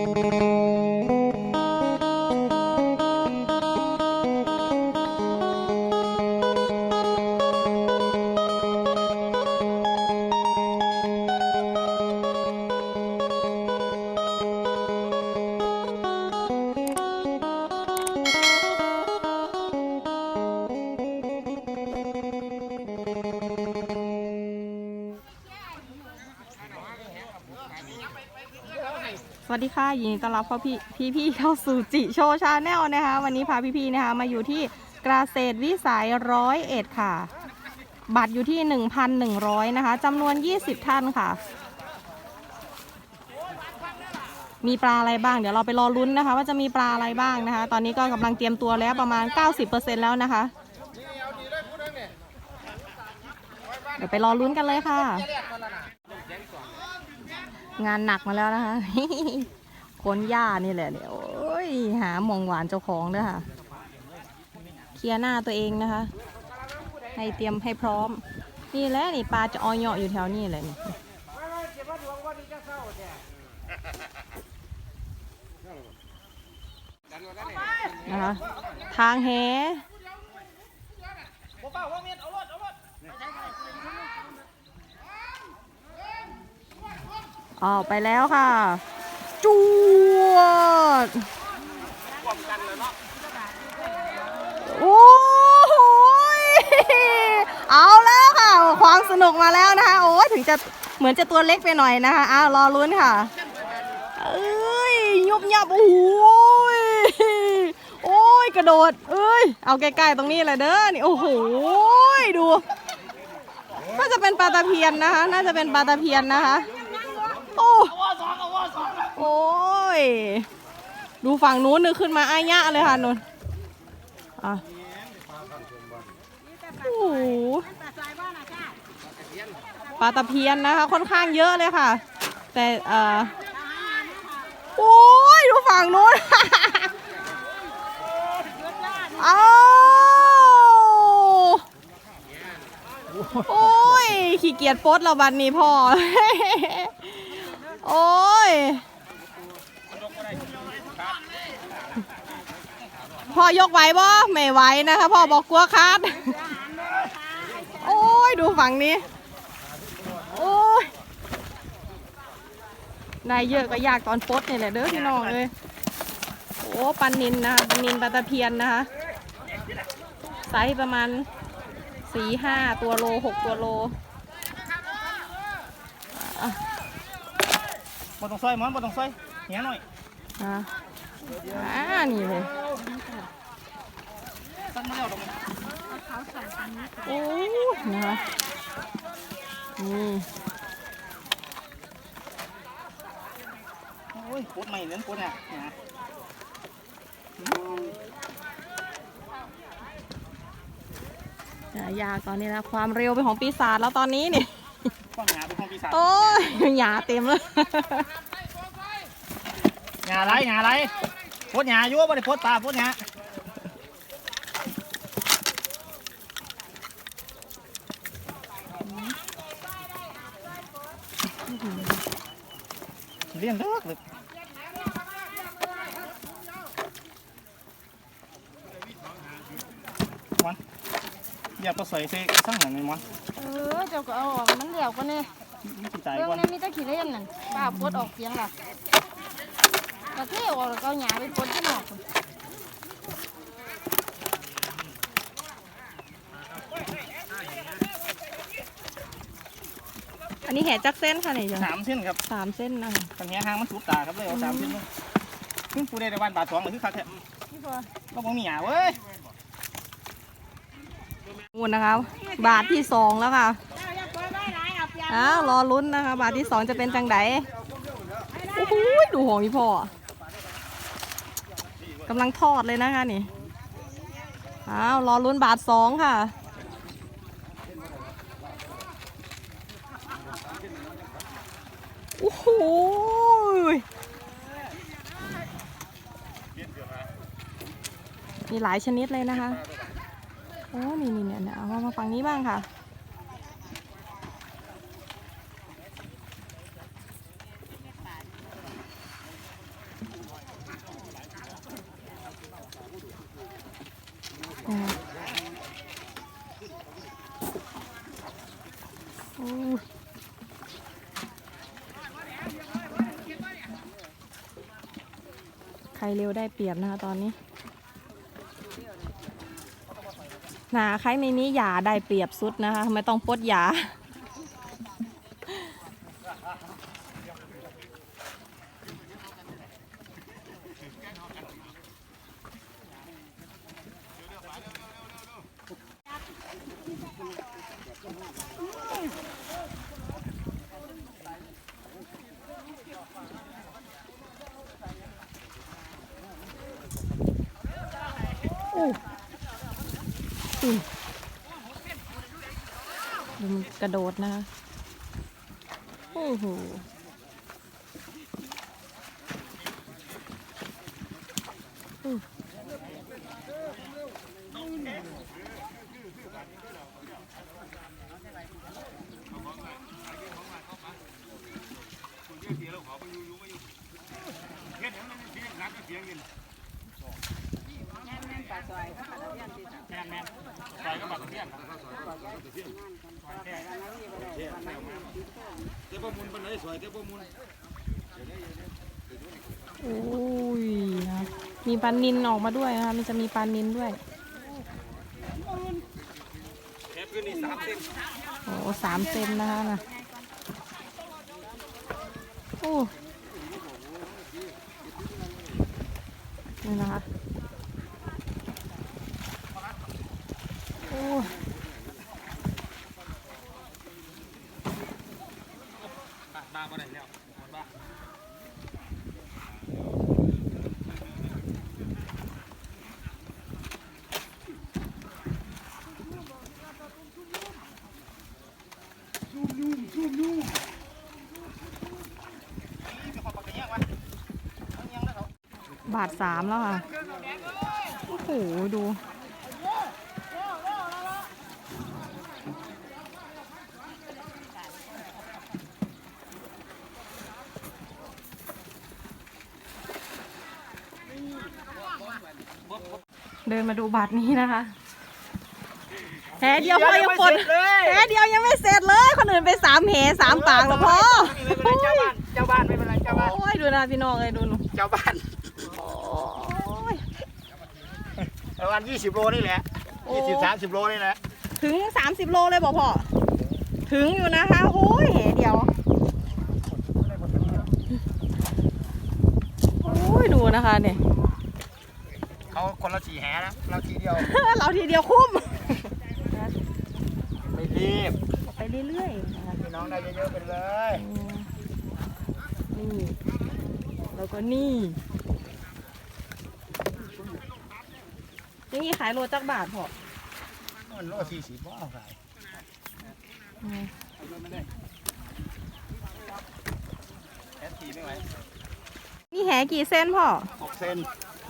ส ยินดีต้อนรับพ่อพี่พี่พี่เข้าสู่จิโชชาแนลนะคะ วันนี้พาพี่พี่ๆนะคะมาอยู่ที่กระเกษตวิสัยร้อยเอ็ดค่ะ บัตรอยู่ที่ 1,100 นะคะจำนวน 20 ท่านค่ะ มีปลาอะไรบ้าง เดี๋ยวเราไปรอลุ้นนะคะ ว่าจะมีปลาอะไรบ้างนะคะ ตอนนี้ก็กำลังเตรียมตัวแล้วประมาณ 90%แล้วนะคะ เดี๋ยวไปรอลุ้นกันเลยค่ะ งานหนักมาแล้วนะคะ คนหญ้านี่แหละเนี่ยโอ้ยหามองหวานเจ้าของด้วยค่ะ เคลียร์หน้าตัวเองนะคะ ให้เตรียมให้พร้อม นี่แหละนี่ปลาจะออยเหาะอยู่แถวนี้เลยนี่นะคะทางแหออกไปแล้วค่ะ จวดโอ้โหเอาแล้วค่ะ ความสนุกมาแล้วนะคะ โอ้ยถึงจะเหมือนจะตัวเล็กไปหน่อยนะคะอ้าวรอลุ้นค่ะ เอ้ยยุบยับโอ้โหยโอ้ยกระโดด เอ้ย เอาใกล้ๆตรงนี้เลยเด้อ นี่โอ้โหดู น่าจะเป็นปลาตะเพียนนะคะ น่าจะเป็นปลาตะเพียนนะคะ โอ้ย ดูฝั่งนู้นนึกขึ้นมาอ้ายะเลยค่ะนุ่นอะโอ้โหปลาตะเพียนนะคะ ค่อนข้างเยอะเลยค่ะ แต่เอ่อโอ้ย ดูฝั่งนู้นเอาโอ้ย ขี้เกียจโพสเราบัดนี้พ่อ โอ้ย พ่อยกไหวบ่ไม่ไหวนะคะ พ่อบอกกลัวคัดโอ้ยดูฝั่งนี้ โอ้ยได้เยอะก็ยากตอนปลดนี่แหละเด้อพี่น้องเลยโอ้ปันนินนะคะปันนินปลาตะเพียนนะคะไซส์ประมาณสี่ห้าตัวโลหกตัวโลบ่ต้องซอยหมอนบ่ต้องซอยเหี้ยหน่อยอะ อ่านี่เลยตั้งมาแล้วตรงนี้โอ้นะคะนี่โอ้ยปวดใหม่เน้นปวดเนี่ยเนี่ยอย่าตอนนี้นะความเร็วเป็นของปีศาจแล้วตอนนี้นี่ข้องหยาเป็นของปีศาจโอ้ยหยาเต็มเลยหยาไรหยาไร ปวดหยาอยู่บ่ได้ปวดตาปวดหยาเลี้ยงเด้อเลยมันอยากก็ใส่เซสั่งหนังไงมันเออเจ้าก็เอาออกมันเดี่ยวก็เนี่ยมีจิตใจเรื่องก่อน นี้มีแตะขี้เล่นนั่นป้าปวดออกเสียงล่ะ กระเที่ยวออกแล้วก็เอาหยาไปปวดที่หนอกพุ่นอันนี้แห่จักเส้นค่ะนี่จ้ะสามเส้นครับสามเส้นนะคะกันเนี้ยหางมันสุดตาครับเลยเอาสามเส้นลงขึ้นปูได้ในวันบาทสองเลยคือคักแท้พี่พอเราบ่มีหยาเว้ยนู่นนะคะ บาทที่สองแล้วค่ะอ้าวรอลุ้นนะคะ บาทที่สองจะเป็นจังไดโอ้โหดูของพี่พ่อ กำลังทอดเลยนะคะนี่อ้าวรอลุ้นบาทสองค่ะ โอ้โหมีหลายชนิดเลยนะคะ โอ้ นี่นี่เนี่ยเอามาฝั่งนี้บ้างค่ะ อืมโอ้ยใคร เร็วได้เปรียบนะคะตอนนี้หนาใครไม่มีหยาได้เปรียบสุดนะคะไม่ต้องปดหยา อู้ดูมันกระโดดนะคะโอ้โห โอ้ยนะมีปลานินออกมาด้วยนะคะมันจะมีปลานินด้วยโอ้สามเซนนะคะนะโอ้นี่นะคะ โอ้ บ้าบ้ามาไหนแล้วบ้า บาทสามแล้วค่ะ โอ้โห ดู เดินมาดูบาทนี้นะคะแหเดียวพ่อยังปนแหเดียวยังไม่เสร็จเลย คนอื่นไปสามแหสามปางแล้วพ่อเจ้าบ้าน เจ้าบ้านไม่เป็นไร เจ้าบ้าน โอ้ยดูนะพี่น้องเลยดูหนู เจ้าบ้าน โอ้ย ประมาณยี่สิบโลนี่แหละโอ้ยี่สิบสามสิบโลนี่แหละถึง 30 โลเลยบอกพ่อ ถึงอยู่นะคะโอ้ยแหเดียว โอ้ยดูนะคะเนี่ย เขาคนละสี่แหนะเราทีเดียว เราทีเดียวคุ้ม ไม่รีบไปเรื่อยๆนะคะพี่น้องได้เยอะๆไปเลยอืมนี่ แล้วก็นี่อยัง นี้ขายโลจักบาทพอมันโลสี่สิบบ่เอาขายอืมแอสทีไม่ไหวนี่แหกี่เส้นพ่อหกเซน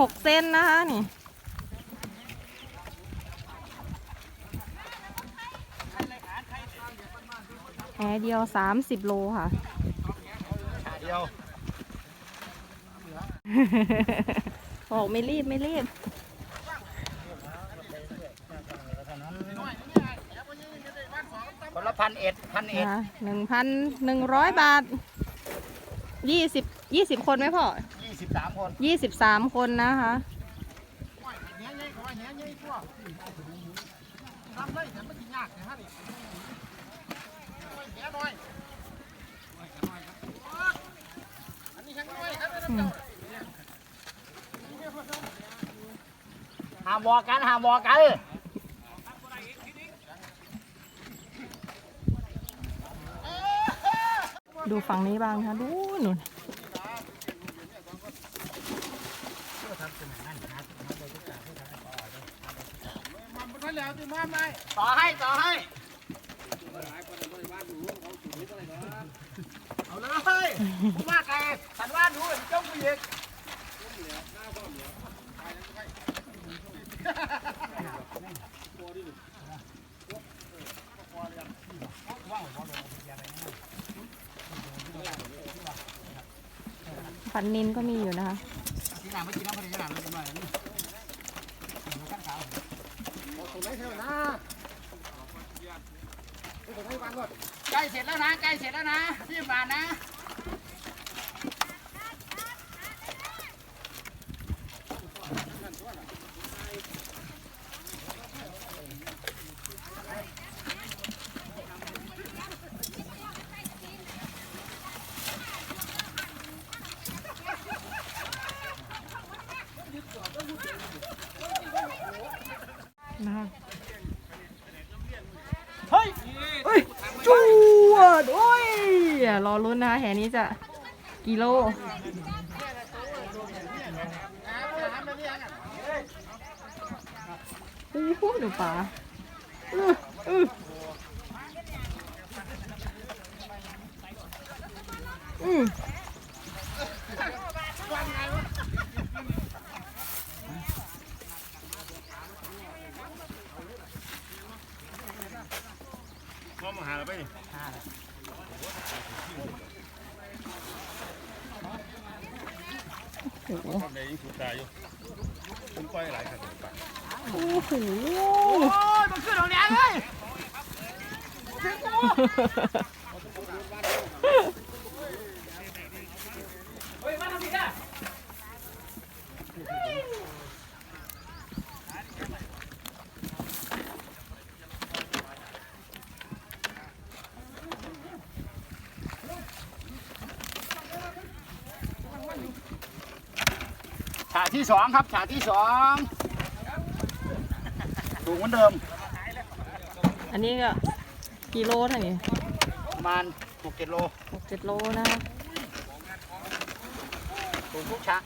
หกเส้นนะคะนี่แหเดียวสามสิบโลค่ะขาเดียว บอกไม่รีบไม่รีบ คนละพันเอ็ดพันเอ็ดนะหนึ่งพันหนึ่งร้อยบาทยี่สิบยี่สิบคนไหมพ่อยี่สิบสามคนยี่สิบสามคนนะคะเนี้ยใหญ่กว่าเนี้ยใหญ่กว่าทำได้แต่ไม่กินยากนะฮะนี่เนี้ยน้อยอันนี้ช่างน้อยครับ อืม หาบอกกันหาบอกกัน ดูฝั่งนี้บ้างค่ะดูหนุนต่อให้ต่อให้เอาเลยผมว่าไงสันว่าดูจ้องกูอีก ฝันนินก็มีอยู่นะคะที่หลังไม่กินน้ำพอดีหลังเลยทำไมนี่ตรงไหนเท่านะตรงไหนวางก่อนใกล้เสร็จแล้วนะใกล้เสร็จแล้วนะรีบมานะ นะคะเฮ้ยเอ้ยจวดโอ้ยรอลุ้นนะคะแห่นี้จะกิโลโอ้โหดูปลาอืออืออืม มองมาหาเราไปนี่ โอ้โห ทำได้ยิงสุดตายอยู่ผมปล่อยหลายครั้งไป โอ้โห โอ้ยมันขึ้นตรงนี้เลย ฉากที่สองครับฉากที่สองถูกเหมือนเดิม อันนี้ก็ กิโลเท่านี้ประมาณหกเจ็ดโลหกเจ็ดโลนะคะถูกทุกฉาก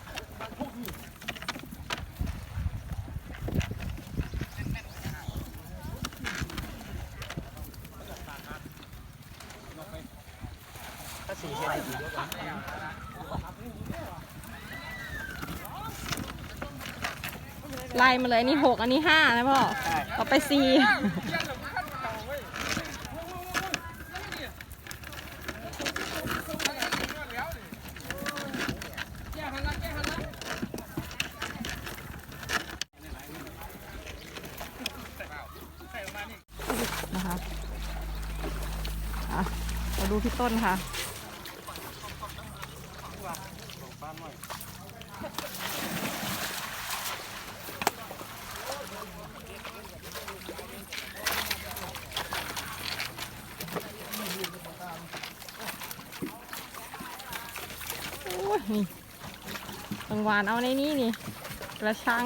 ถ้าสี่เซนดีไล่มาเลยอันนี้หกอันนี้ห้านะพ่อต่อไปสี่ นะคะอะมาดูพี่ ต้นค่ะ โอ้ยนี่บางวานเอาในนี้นี่ กระชัง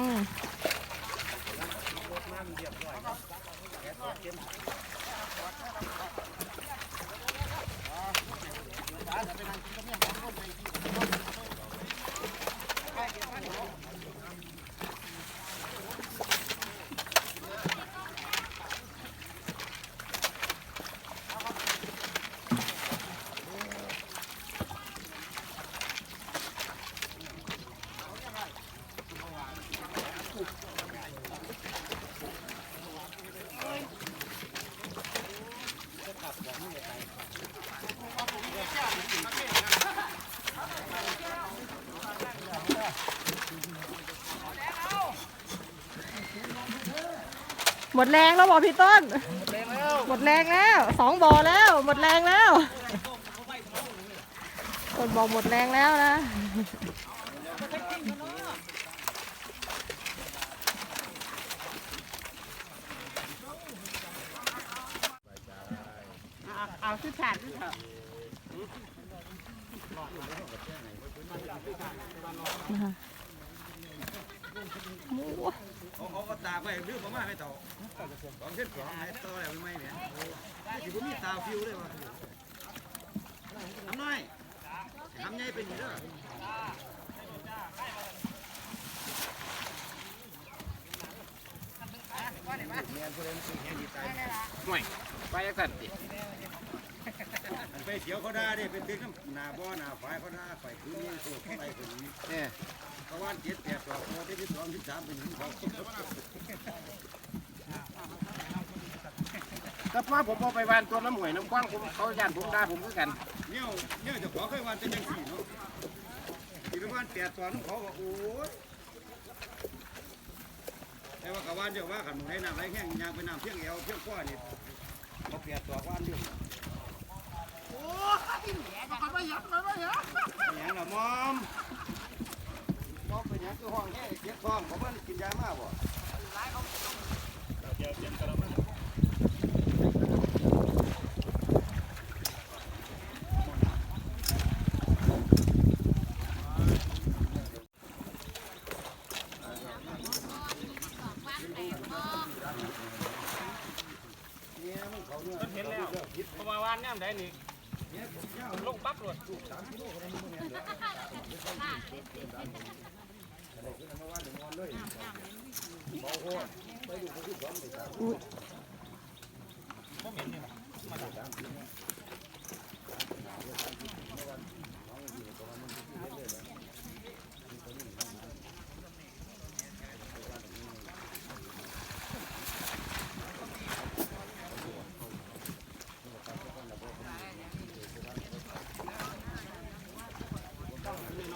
หมดแรงแล้วบอกพี่ต้น หมดแรงแล้วสองบ่อแล้ว หมดแรงแล้วต้นบอกหมดแรงแล้วนะเอาสุดฉาดสุดเถอะนะคะโอ้เขาก็ตากไปดื้อประมาณไม่ต่อ สองเส้นสองไอ้ต่อแล้วไม่ไหมเนี่ยที่ผมมีตาฟิวเลยวะทำหน้อยทำใหญ่เป็นอยู่เด้อห่วยไปยังสั่นดิไปเสียวเขาได้ดิเป็นตึกน้ำหนาบ่อหนาฝายเขาได้ไปคืนนี้สูบเขาไปถึงเนี่ยเขาว่านเจ็ดแปดสองโมที่ที่สองที่สามเป็นหนึ่งสอง ก็เพราะผมเอาไปวานตัวน้ำหวยน้ำก้อนผมเขาย่านผมได้ผมคือกันเนี่ยเนี่ยจะขอเคยวันจะยังสี่เนาะที่ไปวันแปดสองเขาบอกโอ้ยแต่แต่ว่ากะว่านเดียวว่าขันหมูให้น้ำไหลแห้งยางไปน้ำเพียงเอวเพียงก้อนี่เขาเปลี่ยนตัวว่านเดียวโอ้ยมันไม่ยักมันไม่ยักหยังละมอมมอมเป็นหยังคือห้องแค่เจ็บท้องเขาเพิ่นกินยามากบ่เ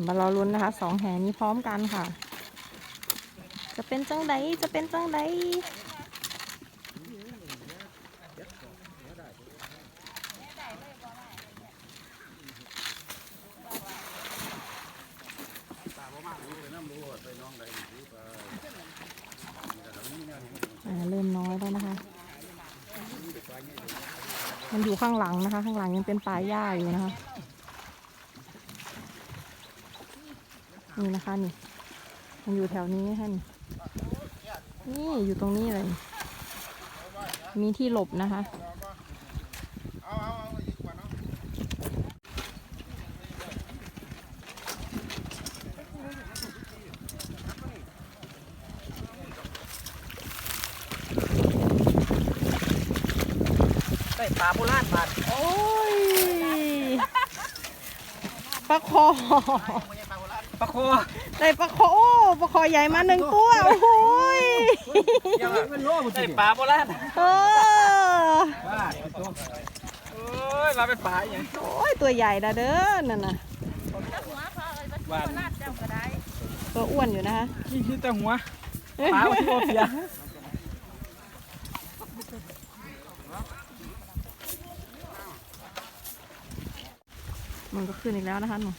ดี๋ยวมารอลุ้นนะคะสองแหนี้พร้อมกันค่ะ จะเป็นจังไดจะเป็นจังไดเริ่มน้อยแล้วนะคะ มันอยู่ข้างหลังนะคะ ข้างหลังยังเป็นป่ายหญ้าอยู่นะคะ นี่นะคะนี่ มันอยู่แถวนี้นะคะนี่นี่อยู่ตรงนี้เลย มีที่หลบนะคะเอาเอาเอาอีกกว่าเนาะได้ปลาโบราณบาดโอ้ย ปลาคอ ปลาโคได้ปลาคอโอ้ปลาคอใหญ่มาหนึ่งตัว โอ้โหยได้ปลาโบราณเออโอ้ยมาเป็นปลาอย่างโอ้ยตัวใหญ่นะเด้อนั่นน่ะวานตัวอ้วนอยู่นะคะขี้ขี้แต่หัวปลาที่โอเฟียมันก็ขึ้นอีกแล้วนะคะหนู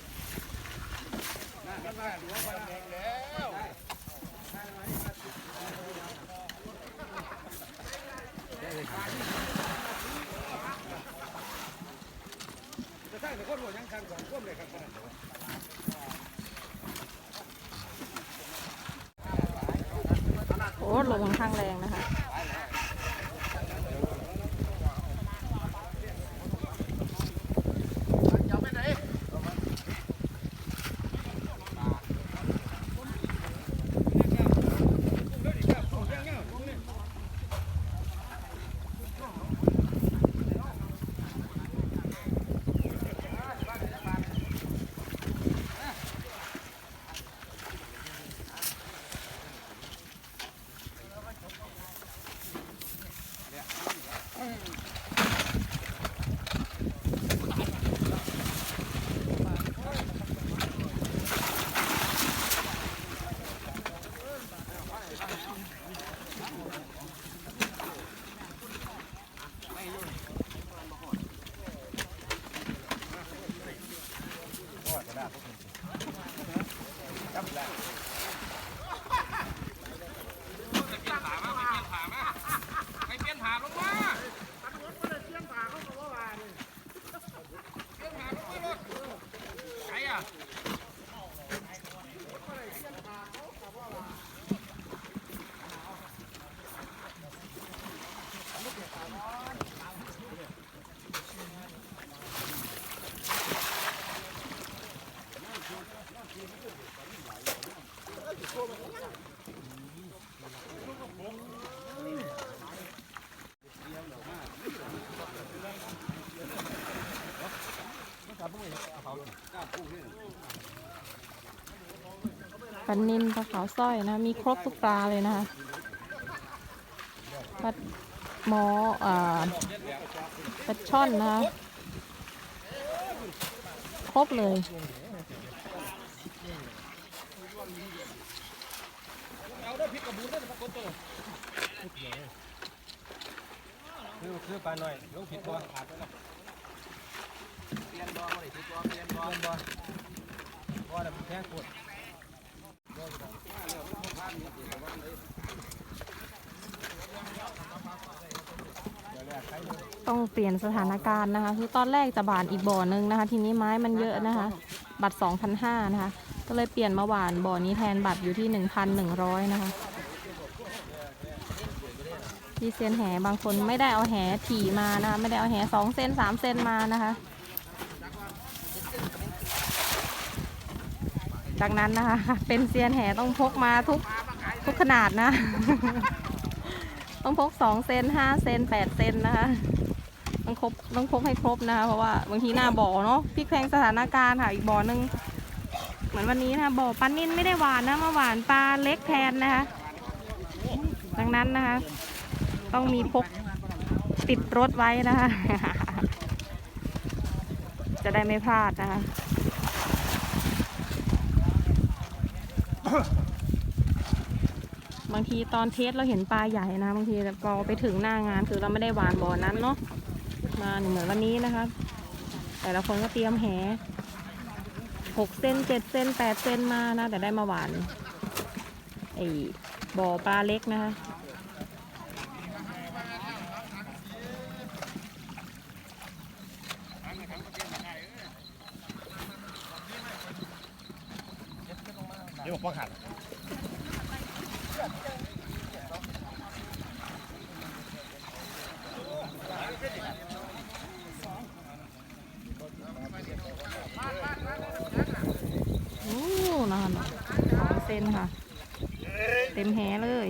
จะสร้างแต่คนหัวยังคันสองคนเลยครับโอ้ลมค่อนข้างแรงนะ ลานินปลาขาวสร้อยนะ มีครบทุกปลาเลยนะคะปลาหมออ่าปลาช่อนนะคะ ครบเลยคือคือปลาหน่อยลงผิดตัวขาดไปแล้วเปลี่ยนบ่บ่ได้ผิดตัวเปลี่ยนบ่บ่เพราะว่ามันแพงกด ต้องเปลี่ยนสถานการณ์นะคะคือตอนแรกจะบานอีกบ่อนึงนะคะ ทีนี้ไม้มันเยอะนะคะ บัตร2,500นะคะ ก็เลยเปลี่ยนมาหวานบ่อนี้แทนบัตรอยู่ที่ 1,100 นะคะที่เซียนแหบางคนไม่ได้เอาแหถี่มานะคะ ไม่ได้เอาแหสองเซนสามเซนมานะคะ จากนั้นนะคะ เป็นเซียนแหต้องพกมาทุก ทุกขนาดนะ ต้องพกสองเซนห้าเซนแปดเซนนะคะ ต้องครบต้องพกให้ครบนะคะ เพราะว่าบางทีหน้าบ่อเนาะพลิกแพลงสถานการณ์ค่ะ อีกบ่อหนึง เหมือนวันนี้นะคะบ่อปลานิ่นไม่ได้หวานนะมาหวานปลาเล็กแทนนะคะ ดังนั้นนะคะ ต้องมีพกติดรถไว้นะคะ จะได้ไม่พลาดนะคะ บางทีตอนเทสเราเห็นปลาใหญ่นะ บางทีพอไปถึงหน้างานคือเราไม่ได้หวานบ่อนั้นเนาะมาเหมือนวันนี้นะคะ แต่ละคนก็เตรียมแหหกเซนเจ็ดเซนแปดเซนมานะ แต่ได้มาหวานไอ้บ่อปลาเล็กนะคะ เดี๋ยวผมขัด โอ้นานอะสองเซนค่ะ เต็มแหเลย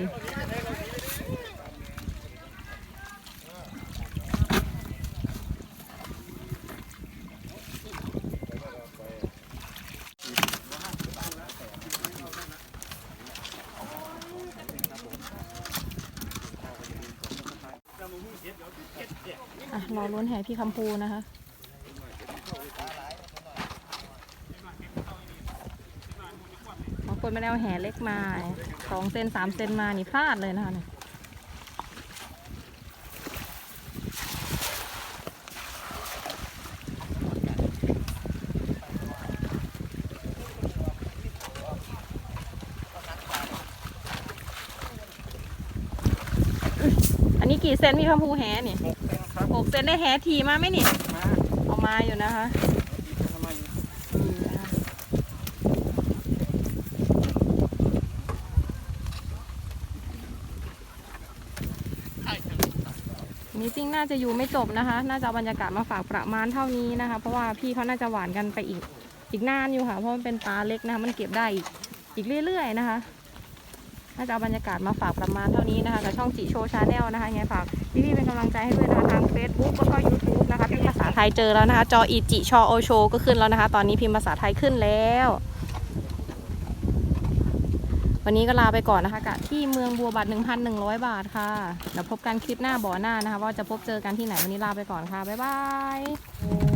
เราล้วนแห่พี่คำพูนะคะ บางคนไม่ได้เอาแห่เล็กมาสองเซนสามเซนมานี่พลาดเลยนะคะเนี่ยอันนี้กี่เซนพี่คำพูแห่นี่ หกเซนได้แหทีมาไหมนี่เอามาอยู่นะคะนี่นะคะนี่จริงน่าจะอยู่ไม่จบนะคะ น่าจะบรรยากาศมาฝากประมาณเท่านี้นะคะ เพราะว่าพี่เขาน่าจะหวานกันไปอีกอีกนานอยู่ค่ะ เพราะมันเป็นปลาเล็กนะคะ มันเก็บได้อีกอีกเรื่อยๆนะคะ น่าจะเอาบรรยากาศมาฝากประมาณเท่านี้นะคะกับช่องจิโชชาแนลนะคะยังไงฝากพี่ๆเป็นกำลังใจให้ด้วยนะคะทาง Facebook แล้วก็ YouTube นะคะพิมพ์ภาษาไทยเจอแล้วนะคะจออีจิชอโอโชก็ขึ้นแล้วนะคะ ตอนนี้พิมพ์ภาษาไทยขึ้นแล้ววันนี้ก็ลาไปก่อนนะคะกับที่เมืองบัวบัตร1,100 บาทค่ะ เดี๋ยวพบกันคลิปหน้าบ่อหน้านะคะ ว่าจะพบเจอกันที่ไหนวันนี้ลาไปก่อนค่ะ บ๊ายบาย